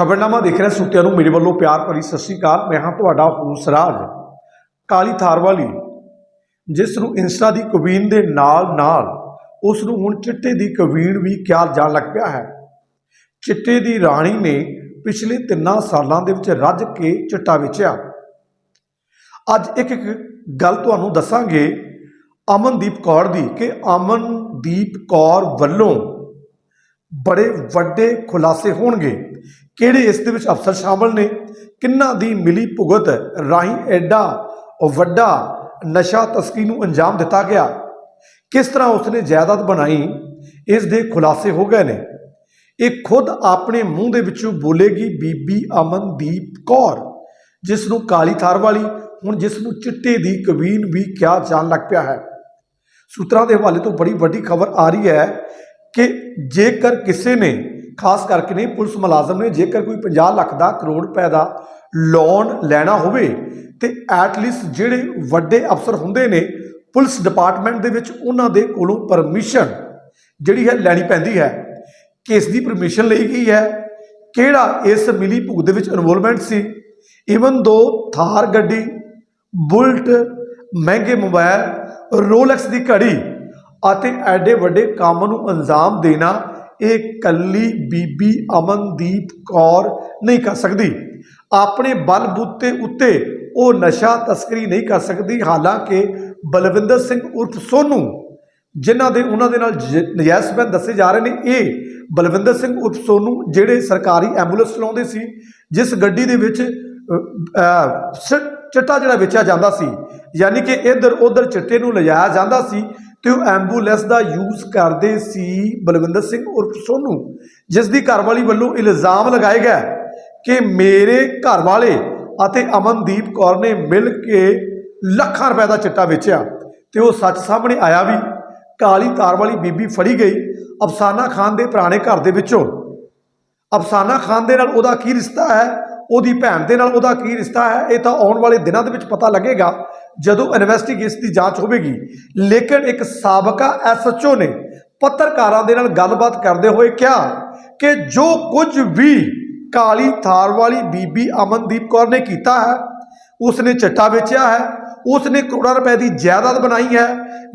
ਖਬਰਨਾਮਾ ਦੇਖ ਰਹੇ ਸੁਤਿਆਂ ਨੂੰ ਮੇਰੇ ਵੱਲੋਂ ਪਿਆਰ ਭਰੀ ਸਤਿ ਸ਼੍ਰੀ ਅਕਾਲ। ਮੈਂ ਹਾਂ ਤੁਹਾਡਾ ਹੂਸਰਾਜ। ਕਾਲੀ ਥਾਰ ਵਾਲੀ ਜਿਸ ਨੂੰ ਇੰਸਟਾ ਦੀ ਕਵੀਨ ਦੇ ਨਾਲ ਨਾਲ ਉਸ ਨੂੰ ਹੁਣ ਚਿੱਟੇ ਦੀ ਕਵੀਨ ਵੀ ਕਿਹਾ ਜਾਣ ਲੱਗ ਪਿਆ ਹੈ। ਚਿੱਟੇ ਦੀ ਰਾਣੀ ਨੇ ਪਿਛਲੇ ਤਿੰਨਾਂ ਸਾਲਾਂ ਦੇ ਵਿੱਚ ਰੱਜ ਕੇ ਚਿੱਟਾ ਵੇਚਿਆ। ਅੱਜ ਇੱਕ ਇੱਕ ਗੱਲ ਤੁਹਾਨੂੰ ਦੱਸਾਂਗੇ ਅਮਨਦੀਪ ਕੌਰ ਦੀ ਕਿ ਅਮਨਦੀਪ ਕੌਰ ਵੱਲੋਂ ਬੜੇ ਵੱਡੇ ਖੁਲਾਸੇ ਹੋਣਗੇ। ਕਿਹੜੇ ਇਸ ਦੇ ਵਿੱਚ ਅਫਸਰ ਸ਼ਾਮਲ ਨੇ? ਕਿੰਨਾਂ ਦੀ ਮਿਲੀ ਭੁਗਤ ਰਾਹੀਂ ਐਡਾ ਵੱਡਾ ਨਸ਼ਾ ਤਸਕਰੀ ਨੂੰ ਅੰਜਾਮ ਦਿੱਤਾ ਗਿਆ? ਕਿਸ ਤਰ੍ਹਾਂ ਉਸਨੇ ਜਾਇਦਾਦ ਬਣਾਈ? ਇਸ ਦੇ ਖੁਲਾਸੇ ਹੋ ਗਏ ਨੇ। ਇਹ ਖੁਦ ਆਪਣੇ ਮੂੰਹ ਦੇ ਵਿੱਚੋਂ ਬੋਲੇਗੀ ਬੀਬੀ ਅਮਨਦੀਪ ਕੌਰ ਜਿਸ ਨੂੰ ਕਾਲੀ ਥਾਰ ਵਾਲੀ, ਹੁਣ ਜਿਸ ਨੂੰ ਚਿੱਟੇ ਦੀ ਕਵੀਨ ਵੀ ਕਿਹਾ ਜਾਣ ਲੱਗ ਪਿਆ ਹੈ। ਸੂਤਰਾਂ ਦੇ ਹਵਾਲੇ ਤੋਂ ਬੜੀ ਵੱਡੀ ਖਬਰ ਆ ਰਹੀ ਹੈ ਕਿ ਜੇਕਰ ਕਿਸੇ ਨੇ, ਖਾਸ ਕਰਕੇ ਨੇ ਪੁਲਿਸ ਮੁਲਾਜ਼ਮ ਨੇ, ਜੇਕਰ ਕੋਈ 50 ਲੱਖ ਦਾ ਕਰੋੜ ਰੁਪਏ ਦਾ ਲੋਨ ਲੈਣਾ ਹੋਵੇ, ਤੇ ਐਟਲੀਸਟ ਜਿਹੜੇ ਵੱਡੇ ਅਫਸਰ ਹੁੰਦੇ ਨੇ, ਪੁਲਿਸ ਡਿਪਾਰਟਮੈਂਟ ਦੇ ਵਿੱਚ ਉਹਨਾਂ ਦੇ ਕੋਲੋਂ ਪਰਮਿਸ਼ਨ ਜਿਹੜੀ ਹੈ ਲੈਣੀ ਪੈਂਦੀ ਹੈ। ਕਿਸ ਦੀ ਪਰਮਿਸ਼ਨ ਲਈ ਗਈ ਹੈ? ਕਿਹੜਾ ਇਸ ਮਿਲੀ ਭੁਗਤ ਦੇ ਵਿੱਚ ਇਨਵੋਲਵਮੈਂਟ ਸੀ? ਇਵਨ ਦੋ ਥਾਰ ਗੱਡੀ, ਬੁਲਟ, ਮਹਿੰਗੇ ਮੋਬਾਈਲ ਰੋਲੈਕਸ ਦੀ ਘੜੀ ਅਤੇ ਐਡੇ ਵੱਡੇ ਕੰਮ ਨੂੰ ਅੰਜਾਮ ਦੇਣਾ ਇਹ ਕੱਲੀ ਬੀਬੀ ਅਮਨਦੀਪ ਕੌਰ ਨਹੀਂ ਕਰ ਸਕਦੀ। ਆਪਣੇ ਬਲਬੂਤੇ ਉੱਤੇ ਉਹ ਨਸ਼ਾ ਤਸਕਰੀ ਨਹੀਂ ਕਰ ਸਕਦੀ। ਹਾਲਾਂਕਿ ਬਲਵਿੰਦਰ ਸਿੰਘ ਉਰਫ ਸੋਨੂ, ਜਿਨ੍ਹਾਂ ਦੇ ਉਹਨਾਂ ਦੇ ਨਾਲ ਜ- ਨਜਾਇਜ਼ ਸੰਬੰਧ ਦੱਸੇ ਜਾ ਰਹੇ ਨੇ, ਇਹ ਬਲਵਿੰਦਰ ਸਿੰਘ ਉਰਫ ਸੋਨੂ ਜਿਹੜੇ ਸਰਕਾਰੀ ਐਂਬੂਲੈਂਸ ਚਲਾਉਂਦੇ ਸੀ, ਜਿਸ ਗੱਡੀ ਦੇ ਵਿੱਚ ਸ- ਚਿੱਟਾ ਜਿਹੜਾ ਵੇਚਿਆ ਜਾਂਦਾ ਸੀ, ਯਾਨੀ ਕਿ ਇੱਧਰ ਉੱਧਰ ਚਿੱਟੇ ਨੂੰ ਲਿਜਾਇਆ ਜਾਂਦਾ ਸੀ ਤੇ ਉਹ ਐਂਬੂਲੈਂਸ ਦਾ ਯੂਜ਼ ਕਰਦੇ ਸੀ ਬਲਵਿੰਦਰ ਸਿੰਘ ਉਰਫ ਸੋਨੂ, ਜਿਸ ਦੀ ਘਰਵਾਲੀ ਵੱਲੋਂ ਇਲਜ਼ਾਮ ਲਗਾਏ ਗਏ ਕਿ ਮੇਰੇ ਘਰਵਾਲੇ ਅਤੇ ਅਮਨਦੀਪ ਕੌਰ ਨੇ ਮਿਲ ਕੇ ਲੱਖਾਂ ਰੁਪਏ ਦਾ ਚਿੱਟਾ ਵੇਚਿਆ ਤੇ ਉਹ ਸੱਚ ਸਾਹਮਣੇ ਆਇਆ ਵੀ ਕਾਲੀ ਤਾਰ ਵਾਲੀ ਬੀਬੀ ਫੜੀ ਗਈ ਅਫਸਾਨਾ ਖਾਨ ਦੇ ਪੁਰਾਣੇ ਘਰ ਦੇ ਵਿੱਚੋਂ। ਅਫਸਾਨਾ ਖਾਨ ਦੇ ਨਾਲ ਉਹਦਾ ਕੀ ਰਿਸ਼ਤਾ ਹੈ? ਉਹਦੀ ਭੈਣ ਦੇ ਨਾਲ ਉਹਦਾ ਕੀ ਰਿਸ਼ਤਾ ਹੈ, ਇਹ ਤਾਂ ਆਉਣ ਵਾਲੇ ਦਿਨਾਂ ਦੇ ਵਿੱਚ ਪਤਾ ਲੱਗੇਗਾ, ਜਦੋਂ ਇਨਵੈਸਟੀਗੇਸ਼ਨ ਦੀ ਜਾਂਚ ਹੋਵੇਗੀ। ਲੇਕਿਨ ਇੱਕ ਸਾਬਕਾ ਐਸਐਚਓ ਨੇ ਪੱਤਰਕਾਰਾਂ ਦੇ ਨਾਲ ਗੱਲਬਾਤ ਕਰਦੇ ਹੋਏ ਕਿਹਾ ਕਿ ਜੋ ਕੁਝ ਵੀ ਕਾਲੀ ਥਾਰ ਵਾਲੀ ਬੀਬੀ ਅਮਨਦੀਪ ਕੌਰ ਨੇ ਕੀਤਾ ਹੈ, ਉਸਨੇ ਚਿੱਟਾ ਵੇਚਿਆ ਹੈ, ਉਸਨੇ ਕਰੋੜਾਂ ਰੁਪਏ ਦੀ ਜਾਇਦਾਦ ਬਣਾਈ ਹੈ,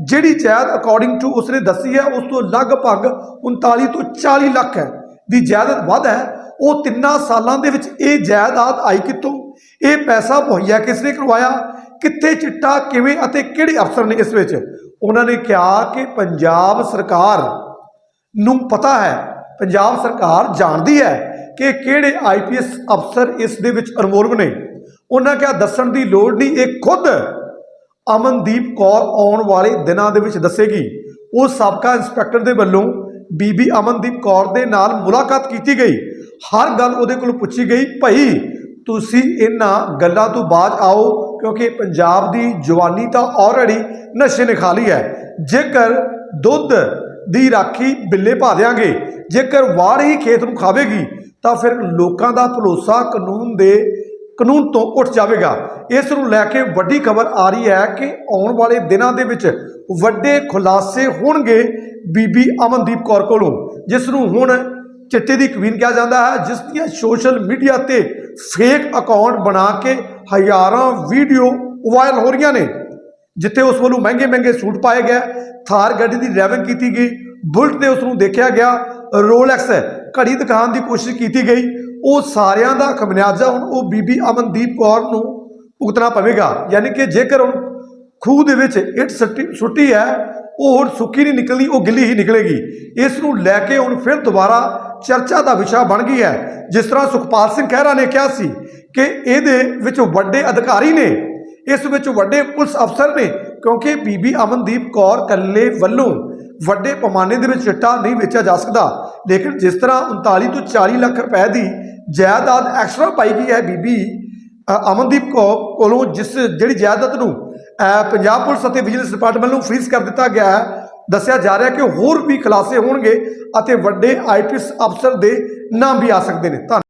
ਜਿਹੜੀ ਜਾਇਦਾਦ ਅਕੋਰਡਿੰਗ ਟੂ ਉਸਨੇ ਦੱਸੀ ਹੈ, ਉਸ ਤੋਂ ਲਗਭਗ 39 ਤੋਂ 40 ਲੱਖ ਹੈ। ਦੀ ਜਾਇਦਾਦ ਵੱਧ ਹੈ ਉਹ ਤਿੰਨਾਂ ਸਾਲਾਂ ਦੇ ਵਿੱਚ ਇਹ ਜਾਇਦਾਦ ਆਈ ਕਿੱਥੋਂ? ਇਹ ਪੈਸਾ ਮੁਹੱਈਆ ਕਿਸ ਨੇ ਕਰਵਾਇਆ? ਕਿੱਥੇ ਚਿੱਟਾ, ਕਿਵੇਂ ਅਤੇ ਕਿਹੜੇ ਅਫਸਰ ਨੇ ਇਸ ਵਿੱਚ? ਉਹਨਾਂ ਨੇ ਕਿਹਾ ਕਿ ਪੰਜਾਬ ਸਰਕਾਰ ਨੂੰ ਪਤਾ ਹੈ, ਪੰਜਾਬ ਸਰਕਾਰ ਜਾਣਦੀ ਹੈ ਕਿ ਕਿਹੜੇ ਆਈਪੀਐਸ ਅਫਸਰ ਇਸ ਦੇ ਵਿੱਚ ਇਨਵੋਲਵ ਨੇ। ਉਹਨਾਂ ਕਿਹਾ, ਦੱਸਣ ਦੀ ਲੋੜ ਨਹੀਂ, ਇਹ ਖੁਦ ਅਮਨਦੀਪ ਕੌਰ ਆਉਣ ਵਾਲੇ ਦਿਨਾਂ ਦੇ ਵਿੱਚ ਦੱਸੇਗੀ। ਉਹ ਸਾਬਕਾ ਇੰਸਪੈਕਟਰ ਦੇ ਵੱਲੋਂ ਬੀਬੀ ਅਮਨਦੀਪ ਕੌਰ ਦੇ ਨਾਲ ਮੁਲਾਕਾਤ ਕੀਤੀ ਗਈ। ਹਰ ਗੱਲ ਉਹਦੇ ਕੋਲ ਪੁੱਛੀ ਗਈ, ਭਾਈ ਤੁਸੀਂ ਇਹਨਾਂ ਗੱਲਾਂ ਤੋਂ ਬਾਅਦ ਆਓ, ਕਿਉਂਕਿ ਪੰਜਾਬ ਦੀ ਜਵਾਨੀ ਤਾਂ ਆਲਰੇਡੀ ਨਸ਼ੇ ਨੇ ਖਾ ਲਈ ਹੈ। ਜੇਕਰ ਦੁੱਧ ਦੀ ਰਾਖੀ ਬਿੱਲੇ ਪਾ ਦਿਆਂਗੇ, ਜੇਕਰ ਵਾੜ ਹੀ ਖੇਤ ਨੂੰ ਖਾਵੇਗੀ, ਤਾਂ ਫਿਰ ਲੋਕਾਂ ਦਾ ਭਰੋਸਾ ਕਾਨੂੰਨ ਦੇ, ਕਾਨੂੰਨ ਤੋਂ ਉੱਠ ਜਾਵੇਗਾ। ਇਸ ਨੂੰ ਲੈ ਕੇ ਵੱਡੀ ਖਬਰ ਆ ਰਹੀ ਹੈ ਕਿ ਆਉਣ ਵਾਲੇ ਦਿਨਾਂ ਦੇ ਵਿੱਚ ਵੱਡੇ ਖੁਲਾਸੇ ਹੋਣਗੇ ਬੀਬੀ ਅਮਨਦੀਪ ਕੌਰ ਕੋਲੋਂ, ਜਿਸ ਨੂੰ ਹੁਣ ਚਿੱਟੇ ਦੀ ਕਵੀਨ ਕਿਹਾ ਜਾਂਦਾ ਹੈ, ਜਿਸ ਦੀਆਂ ਸੋਸ਼ਲ ਮੀਡੀਆ ਤੇ ਫੇਕ ਅਕਾਊਂਟ ਬਣਾ ਕੇ ਹਜ਼ਾਰਾਂ ਵੀਡੀਓ ਵਾਇਰਲ ਹੋ ਰਹੀਆਂ ਨੇ, ਜਿੱਥੇ ਉਸ ਵੱਲੋਂ ਮਹਿੰਗੇ ਮਹਿੰਗੇ ਸੂਟ ਪਾਏ ਗਏ, ਥਾਰ ਗੱਡੀ ਦੀ ਡਰਾਈਵਿੰਗ ਕੀਤੀ ਗਈ, ਬੁਲਟ ਤੇ ਉਸ ਨੂੰ ਦੇਖਿਆ ਗਿਆ ਰੋਲੈਕਸ ਘੜੀ ਦਿਖਾਉਣ ਦੀ ਕੋਸ਼ਿਸ਼ ਕੀਤੀ ਗਈ, ਉਹ ਸਾਰਿਆਂ ਦਾ ਖਮਿਆਜ਼ਾ ਹੁਣ ਉਹ ਬੀਬੀ ਅਮਨਦੀਪ ਕੌਰ ਨੂੰ ਭੁਗਤਣਾ ਪਵੇਗਾ, ਯਾਨੀ ਕਿ ਜੇਕਰ ਹੁਣ ਖੂਹ ਦੇ ਵਿੱਚ ਇੱਟ ਸੱਟੀ, ਸੁੱਟੀ ਹੈ, ਉਹ ਹੁਣ ਸੁੱਕੀ ਨਹੀਂ ਨਿਕਲਦੀ ਉਹ ਗਿੱਲੀ ਹੀ ਨਿਕਲੇਗੀ, ਇਸ ਨੂੰ ਲੈ ਕੇ ਹੁਣ ਫਿਰ ਦੁਬਾਰਾ ਚਰਚਾ ਦਾ ਵਿਸ਼ਾ ਬਣ ਗਈ ਹੈ। ਜਿਸ ਤਰ੍ਹਾਂ ਸੁਖਪਾਲ ਸਿੰਘ ਖਹਿਰਾ ਨੇ ਕਿਹਾ ਸੀ ਕਿ ਇਹਦੇ ਵਿੱਚ ਵੱਡੇ ਅਧਿਕਾਰੀ ਨੇ, ਇਸ ਵਿੱਚ ਵੱਡੇ ਪੁਲਿਸ ਅਫਸਰ ਨੇ, ਕਿਉਂਕਿ ਬੀਬੀ ਅਮਨਦੀਪ ਕੌਰ ਕੱਲੇ ਵੱਲੋਂ ਵੱਡੇ ਪੈਮਾਨੇ ਦੇ ਵਿੱਚ ਚਿੱਟਾ ਨਹੀਂ ਵੇਚਿਆ ਜਾ ਸਕਦਾ। ਲੇਕਿਨ ਜਿਸ ਤਰ੍ਹਾਂ 39 ਤੋਂ 40 ਲੱਖ ਰੁਪਏ ਦੀ ਜਾਇਦਾਦ ਐਕਸਟਰਾ ਪਾਈ ਗਈ ਹੈ ਬੀਬੀ ਅਮਨਦੀਪ ਕੌਰ ਕੋਲੋਂ, ਜਿਸ ਜਿਹੜੀ ਜਾਇਦਾਦ ਨੂੰ ਪੰਜਾਬ ਪੁਲਿਸ ਅਤੇ ਵਿਜੀਲੈਂਸ ਡਿਪਾਰਟਮੈਂਟ ਨੂੰ ਫ੍ਰੀਜ਼ ਕਰ ਦਿੱਤਾ ਗਿਆ ਹੈ ਦੱਸਿਆ ਜਾ ਰਿਹਾ ਕਿ ਹੋਰ ਵੀ ਖੁਲਾਸੇ ਹੋਣਗੇ ਅਤੇ ਵੱਡੇ ਆਈਪੀਐਸ ਅਫਸਰ ਦੇ ਨਾਮ ਵੀ ਆ ਸਕਦੇ ਨੇ। ਧੰਨਵਾਦ